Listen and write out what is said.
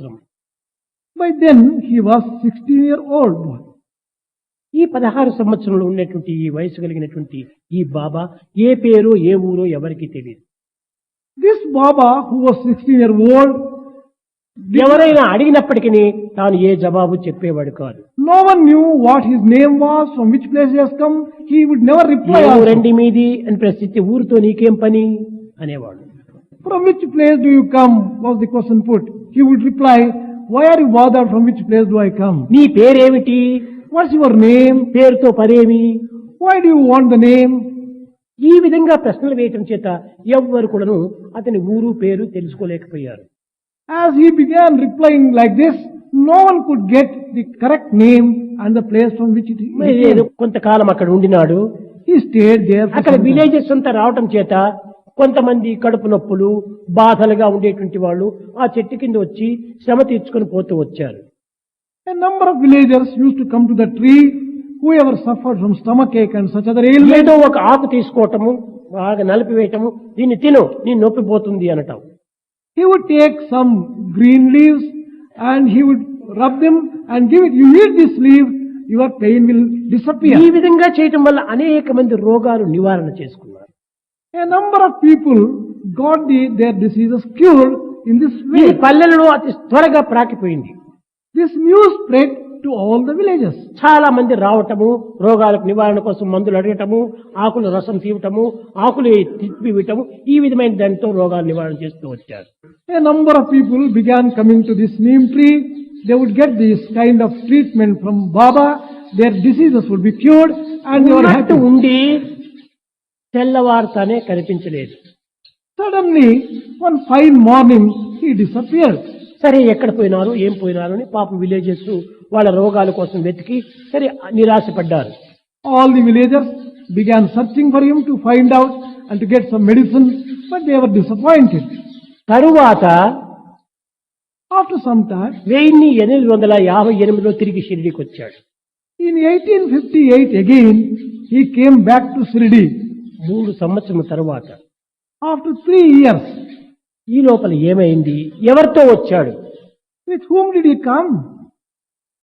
సంవత్సరం. By then he was sixteen year old ఈ పదహారు సంవత్సరంలో ఉన్నటువంటి ఈ వయసు కలిగినటువంటి ఈ బాబా ఏ పేరు ఏ ఊరో ఎవరికి తెలియదు this baba who was sixteen year old ఎవరైనా అడిగినప్పటికీ తాను ఏ జవాబు చెప్పేవాడు కాదు. No one knew what his name was from which place he's come he would never reply are రండి మీది? అని ప్రశ్నించి ఊరితో నీకేం పని? అనేవాడు. From which place do you come was the question put He would reply, Why are you bothered? From which place do I come? నీ పేరేమిటి What's your name? పేరుతో పనేమి Why do you want the name? ఈ విధంగా ప్రశ్నలు వేయటం చేత ఎవ్వరు కూడాను అతని ఊరు పేరు తెలుసుకోలేకపోయారు As he began replying like this, no one could get the correct name and the place from which it మరి ఏదో came. కొంతకాలం అక్కడ ఉండినాడు He stayed there for అక్కడ some time. విలేజెస్ అంతా రావటం చేత కొంతమంది కడుపు నొప్పులు బాధలుగా ఉండేటువంటి వాళ్ళు ఆ చెట్టు కింద వచ్చి శ్రమ తీర్చుకుని పోతూ వచ్చారు. ఏదో ఒక ఆకు తీసుకోవటము బాగా నలిపివేయటము దీన్ని తిను నీ నొప్పి పోతుంది అనటం. He would take some green leaves and he would rub them and give it you need this leave your pain will disappear ఈ విధంగా చేయటం వల్ల అనేక మంది రోగాలు నివారణ చేసుకున్నారు. A number of people got the their diseases cured in this way పల్లెలను అతి త్వరగా ప్రాకిపోయింది. This news spread to all the villages చాలా మంది రావటము రోగాలకు నివారణ కోసం మందులు అడగటము ఆకులు రసం తీవటము ఆకులు తిప్పివ్వటము ఈ విధమైన దానితో రోగాలు నివారణ చేస్తూ వచ్చారు. A number of people began coming to this neem tree they would get this kind of treatment from baba their diseases would be cured and your happy ఉండి తెల్లవారుతానే కనిపించలేదు. Suddenly one fine morning he disappear సరే ఎక్కడ పోయినారు ఏం పోయినారు అని పాప విలేజెస్ వాళ్ళ రోగాల కోసం వెతికి సరే నిరాశపడ్డారు. All the villagers began searching for him to find out and to get some medicine but they were disappointed తరువాత ఆఫ్టర్ సమ్ టైమ్ వెయ్యి ఎనిమిది వందల యాభై ఎనిమిదిలో తిరిగి షిరిడీకి వచ్చాడు in eighteen fifty eight again he came back to Shirdi మూడు సంవత్సరం తర్వాత. ఆఫ్టర్ త్రీ ఇయర్స్ ఈ లోపల ఏమైంది? ఎవరితో వచ్చాడు? With home did come